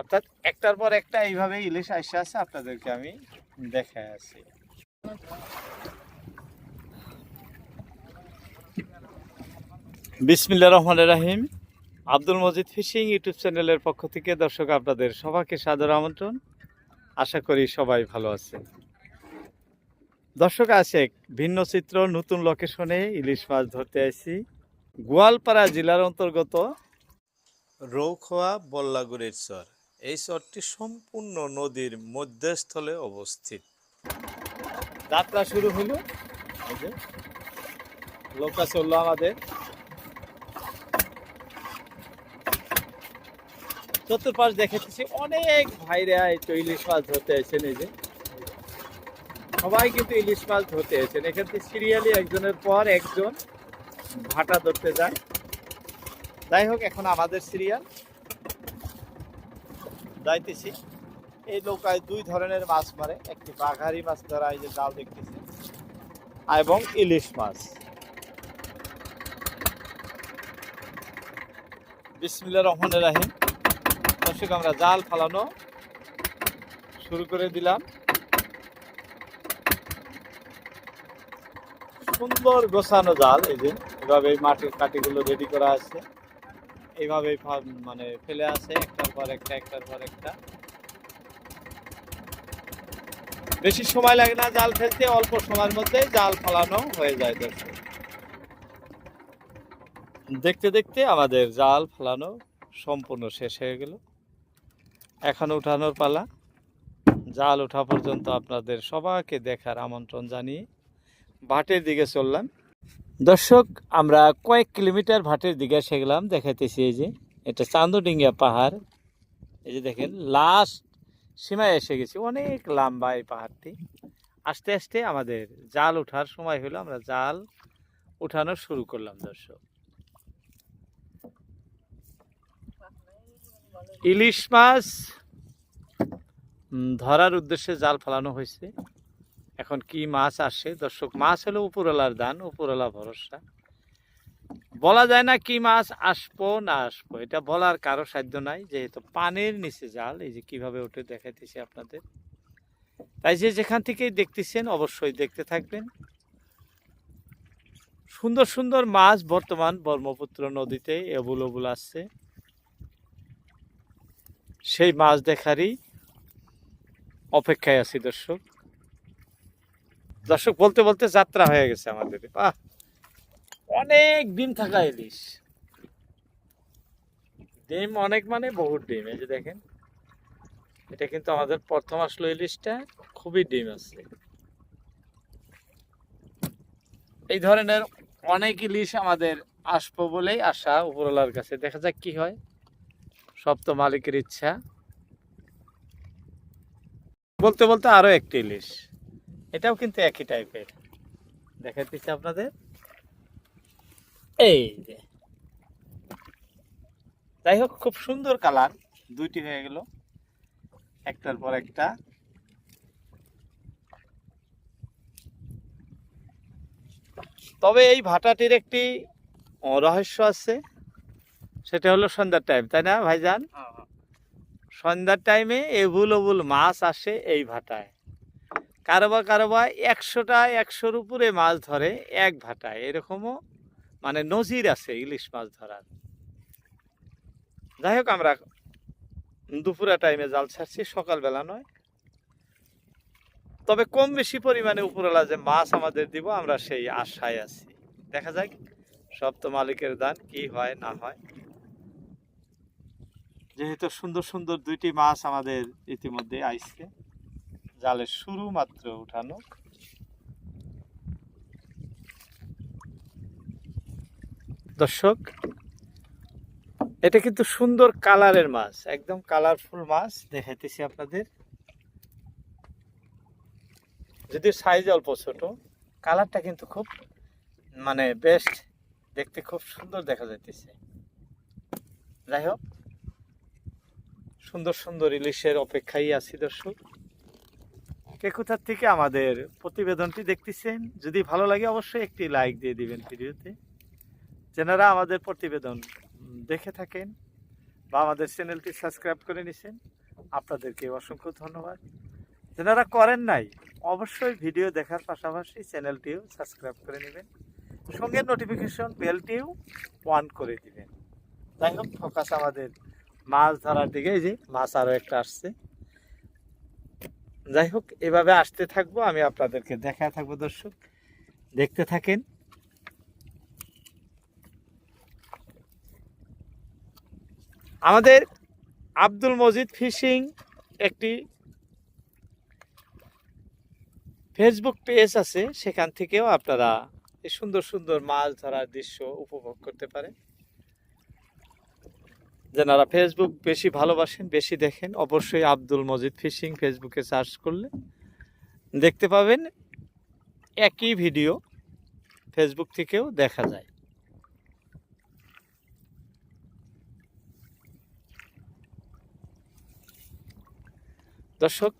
অর্থাৎ একটার পর একটা এইভাবে ইলিশ আসে আছে, আপনাদেরকে আমি দেখাই আছি। বিসমিল্লা রহমান রাহিম। আব্দুল মজিদ ফিশিং ইউটিউব চ্যানেলের পক্ষ থেকে দর্শক আপনাদের সবাইকে সাদর আমন্ত্রণ। আশা করি সবাই ভালো আছে দর্শক আছে ভিন্ন চিত্র, নতুন লোকেশনে ইলিশ মাছ ধরতে আসছি গোয়ালপাড়া জেলার অন্তর্গত রৌখোয়া বল্লাগুড়ির চর। এই চরটি সম্পূর্ণ নদীর মধ্যস্থলে অবস্থিত। যাত্রা শুরু হলো লোকটা চলল আমাদের। চতুর্পাশ দেখেছি, অনেক ভাইরা তো ইলিশ মাছ ধরতে এসেছেন এই যে। সবাই কিন্তু ইলিশ মাছ ধরতে এসেছেন। এখান থেকে সিরিয়ালি একজনের পর একজন ভাটা ধরতে যায়। যাই হোক, এখন আমাদের সিরিয়াল। যাইতেছি। এই নৌকায় দুই ধরনের মাছ মারে। একটি বাঘারি মাছ ধরা, এই যে জাল দেখতেছি, এবং ইলিশ মাছ। বিসমিল্লা রহমান রাহিম। দর্শক, আমরা জাল ফালানো শুরু করে দিলাম। সুন্দর গোছানো জাল, এই যে এভাবে মাটির কাটিগুলো রেডি করা আছে। এইভাবে মানে ফেলে আছে একটার পর একটা, একটার পর একটা। বেশি সময় লাগে না জাল ফেলতে, অল্প সময়ের মধ্যে জাল ফালানো হয়ে যায় দর্শক দেখতে দেখতে আমাদের জাল ফালানো সম্পূর্ণ শেষ হয়ে গেল। এখন উঠানোর পালা। জাল ওঠা পর্যন্ত আপনাদের সবাইকে দেখার আমন্ত্রণ জানিয়ে ভাটের দিকে চললাম। দর্শক, আমরা কয়েক কিলোমিটার ভাটের দিকে এসে গেলাম, দেখাইতেছি এই যে, এটা চান্দডিঙ্গা পাহাড়। এই যে দেখেন লাস্ট সীমায় এসে গেছি, অনেক লম্বা এই পাহাড়টি। আস্তে আস্তে আমাদের জাল ওঠার সময় হলো, আমরা জাল উঠানো শুরু করলাম, দর্শক। ইলিশ মাছ ধরার উদ্দেশ্যে জাল ফেলানো হয়েছে। এখন কি মাছ আসে? দর্শক, মাছ হলো উপরওয়ালার দান, উপরওয়ালা ভরসা। বলা যায় না কি মাছ আসব না আসব, এটা বলার কারও সাধ্য নাই, যেহেতু পানির নিচে জাল, এই যে কীভাবে ওঠে দেখাইতেছি আপনাদের। তাই যে যেখান থেকেই দেখতেছেন, অবশ্যই দেখতে থাকবেন। সুন্দর সুন্দর মাছ বর্তমান ব্রহ্মপুত্র নদীতে এবুল এবুল আসছে সেই মাছ দেখারই অপেক্ষায় আছি দর্শক। দর্শক, বলতে বলতে যাত্রা হয়ে গেছে আমাদের। অনেক ডিম থাকা ইলিশ ডিম অনেক মানে বহুত ডিম, এই যে দেখেন। এটা কিন্তু আমাদের প্রথম আসলো ইলিশটা খুবই ডিম আছে। এই ধরনের অনেক ইলিশ আমাদের আসব বলেই আশা উপরওয়ালার কাছে। দেখা যাক কি হয়। সব তো মালিকের ইচ্ছা। বলতে বলতে আরও একটি ইলিশ এটাও কিন্তু একই টাইপের। দেখাতেছি আপনাদের। এই যে। যাই হোক খুব সুন্দর কালার। দুইটি হয়ে গেল। একটার পর একটা। তবে এই ভাটাটির একটি রহস্য আছে। সেটা হলো সন্ধ্যার টাইম তাই না ভাইজান? সন্ধ্যার টাইমে এবুল এবুল মাছ আসে এই ভাটায়। কারোবা কারোবা একশোটা একশোর উপরে মাছ ধরে এক ভাটায়। এরকমও মানে নজির আছে ইলিশ মাছ ধরার। যাই হোক, আমরা দুপুরা টাইমে জাল ছাড়ছি, সকালবেলা নয়। তবে কম বেশি পরিমাণে উপরওয়ালা যে মাছ আমাদের দিব, আমরা সেই আশায় আছি। দেখা যাক, সব তো মালিকের দান, কি হয়, না হয়। যেহেতু সুন্দর সুন্দর দুইটি মাছ আমাদের ইতিমধ্যে আইছে। জালের শুরু মাত্র উঠানো। দর্শক, এটা কিন্তু সুন্দর কালারের মাছ, একদম কালারফুল মাছ, দেখাইতেছি আপনাদের। যদি সাইজ অল্প ছোট কালারটা কিন্তু খুব মানে বেস্ট দেখতে খুব সুন্দর দেখা যাইতেছে। যাই হোক, সুন্দর সুন্দর ইলিশের অপেক্ষায় আছি দর্শক। কে থেকে আমাদের প্রতিবেদনটি দেখতেছেন, যদি ভালো লাগে অবশ্যই একটি লাইক দিয়ে দিবেন ভিডিওতে। যেনারা আমাদের প্রতিবেদন দেখে থাকেন বা আমাদের চ্যানেলটি সাবস্ক্রাইব করে নিছেন, আপনাদেরকে অসংখ্য ধন্যবাদ। যেনারা করেন নাই, অবশ্যই ভিডিও দেখার পাশাপাশি চ্যানেলটিও সাবস্ক্রাইব করে নেবেন। সঙ্গে নোটিফিকেশন বেলটিও অন করে দিবেন। যাই হোক, ফোকাস আমাদের মাছ ধরার দিকে যে মাছ আরও একটা আসছে। যাই হোক, এভাবে আসতে থাকব, আমি আপনাদেরকে দেখায় থাকব, দর্শক। দেখতে থাকেন। আমাদের আব্দুল মজিদ ফিশিং একটি ফেসবুক পেজ আছে, সেখান থেকেও আপনারা এই সুন্দর সুন্দর মাছ ধরার দৃশ্য উপভোগ করতে পারেন। যারা ফেসবুক বেশি ভালোবাসেন, বেশি দেখেন, অবশ্যই আব্দুল মজিদ ফিশিং ফেসবুকে সার্চ করলে দেখতে পাবেন একই ভিডিও ফেসবুক থেকেও দেখা যায়। দর্শক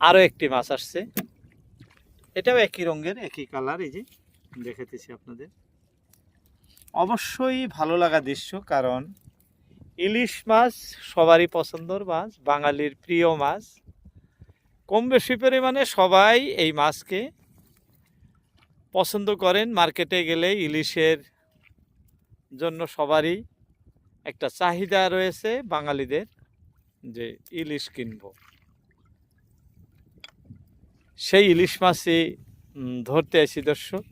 আরও একটি মাছ আসছে। এটাও একই রঙের, একই কালার এই যে দেখাতেছি আপনাদের। অবশ্যই ভালো লাগা দৃশ্য, কারণ ইলিশ মাছ সবারই পছন্দর মাছ, বাঙালির প্রিয় মাছ। কম বেশি পরিমাণে সবাই এই মাছকে পছন্দ করেন। মার্কেটে গেলে ইলিশের জন্য সবারই একটা চাহিদা রয়েছে বাঙালিদের যে ইলিশ কিনব। সেই ইলিশ মাছই ধরতে আসি দর্শক।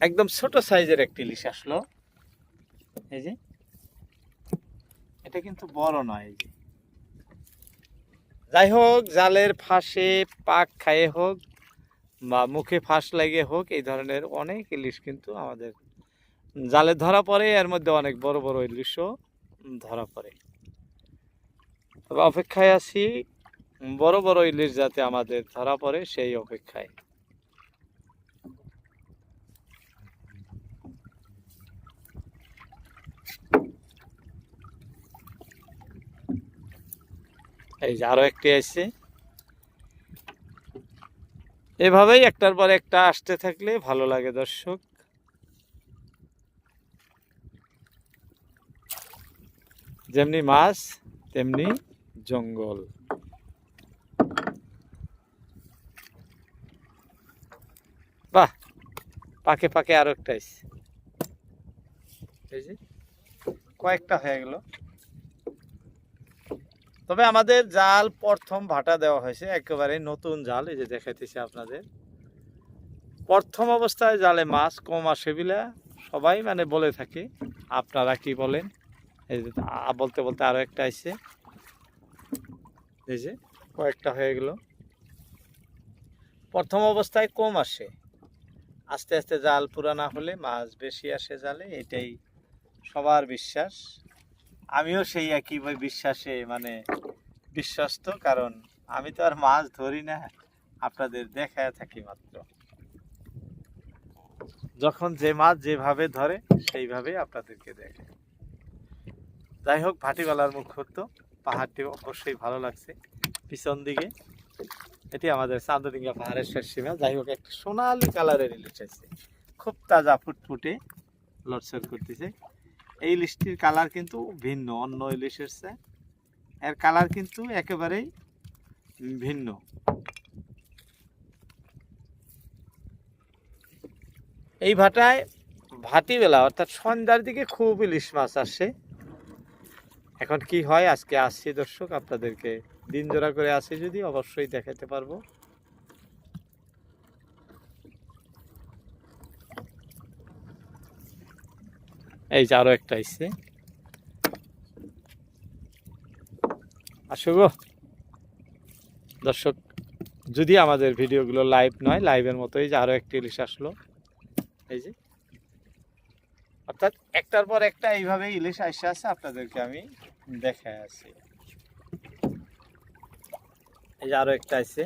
একদম ছোট সাইজের একটি ইলিশ আসলো। এই যে। এটা কিন্তু বড় নয়, এই যে। যাই হোক, জালের ফাঁসে পাক খায়ে হোক বা মুখে ফাঁস লাগিয়ে হোক, এই ধরনের অনেক ইলিশ কিন্তু আমাদের জালে ধরা পড়ে। এর মধ্যে অনেক বড় বড় ইলিশও ধরা পড়ে। তবে অপেক্ষায় আছি, বড় বড় ইলিশ যাতে আমাদের ধরা পড়ে, সেই অপেক্ষায়। এই যে আরও একটি আছে এভাবেই একটার পর একটা আসতে থাকলে ভালো লাগে দর্শক। যেমনি মাছ, তেমনি জঙ্গল। বাহ, পাকে পাকে আরও একটা এই কয়েকটা হয়ে গেল। তবে আমাদের জাল প্রথম ভাটা দেওয়া হয়েছে একেবারে নতুন জাল, এই যে দেখাইতেছি আপনাদের। প্রথম অবস্থায় জালে মাছ, কম আসে বিলা সবাই মানে বলে থাকে। আপনারা কি বলেন? এই যে বলতে বলতে আরও একটা আইছে। এই যে কয়েকটা হয়ে গেল। প্রথম অবস্থায় কম আসে? আস্তে আস্তে জাল পুরা না হলে মাছ বেশি আসে জালে, এটাই সবার বিশ্বাস। আমিও সেই একই বিশ্বাসে মানে বিশ্বস্ত, কারণ আমি তো আর মাছ ধরি না, আপনাদের দেখায় থাকি মাত্র। যখন যে মাছ যেভাবে ধরে সেইভাবে আপনাদেরকে দেখে। যাই হোক, ভাটিবালার মুখ্যত্ব পাহাড়টি অবশ্যই ভালো লাগছে। পিছন দিকে, এটি আমাদের চান্দডিঙ্গা পাহাড়ের শেষ সীমা। যাই হোক, একটা সোনালি কালারের ইলিশ আছে। খুব তাজা ফুটফুটে লটসর করতেছে। এই ইলিশটির কালার কিন্তু ভিন্ন, অন্য ইলিশের চেয়ে এর কালার কিন্তু একেবারেই ভিন্ন। এই ভাটায় ভাটিবেলা, অর্থাৎ সন্ধ্যার দিকে খুব ইলিশ মাছ আসে। এখন কি হয়? আজকে আসছি দর্শক, আপনাদেরকে দিন জোড়া করে আসি যদি, অবশ্যই দেখাতে পারব। এই যে আরও একটা আসছে আসো গো। দর্শক, যদি আমাদের ভিডিওগুলো লাইভ নয়, লাইভের মতোই যে আরও একটি ইলিশ আসলো, এই যে। অর্থাৎ একটার পর একটা এইভাবে ইলিশ আসে আছে আপনাদেরকে আমি দেখায় আছি। এই যে আরও একটা আছে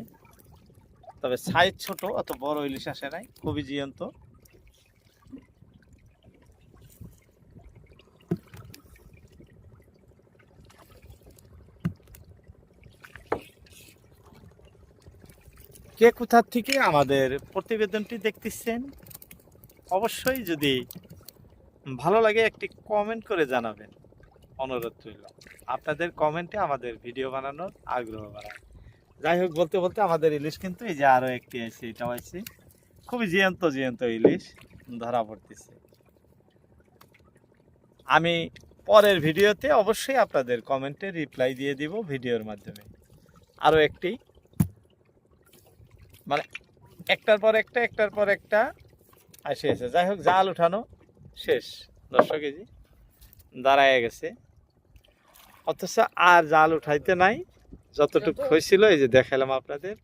তবে সাইজ ছোট, অত বড় ইলিশ আসে নাই, খুবই জিয়ন্ত। কে কোথা থেকে আমাদের প্রতিবেদনটি দেখতেছেন, অবশ্যই যদি ভালো লাগে একটি কমেন্ট করে জানাবেন। অনুরোধ রইল। আপনাদের কমেন্টে আমাদের ভিডিও বানানোর আগ্রহ বাড়ায়। যাই হোক, বলতে বলতে আমাদের ইলিশ কিন্তু এই যে আরও একটি আছে, এটাও আছে। খুবই জিয়ন্ত জিয়ন্ত ইলিশ ধরা পড়তেছে। আমি পরের ভিডিওতে অবশ্যই আপনাদের কমেন্টে রিপ্লাই দিয়ে দিব ভিডিওর মাধ্যমে। আরও একটি মানে একটার পর একটা একটার পর একটা আসে আছে যাই হোক জাল উঠানো শেষ। দশশো কেজি দাঁড়ায় গেছে। অথচ আর জাল উঠাইতে নাই। যতটুকু হয়েছিল এই যে দেখালাম আপনাদের।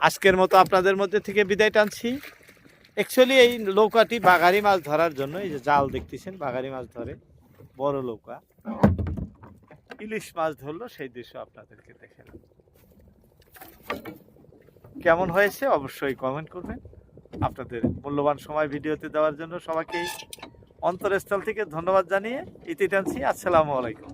আজকের মতো আপনাদের মধ্যে থেকে বিদায় টানছি। অ্যাকচুয়ালি এই নৌকাটি বাগারি মাছ ধরার জন্য এই যে জাল দেখতেছেন বাগারি মাছ ধরে। বড় নৌকা। ইলিশ মাছ ধরলো, সেই দৃশ্য আপনাদেরকে দেখালাম কেমন হয়েছে অবশ্যই কমেন্ট করবেন। আপনাদের মূল্যবান সময় ভিডিওতে দেওয়ার জন্য সবাইকে অন্তরস্থল থেকে ধন্যবাদ জানিয়ে ইতি টানছি। আসসালামু আলাইকুম।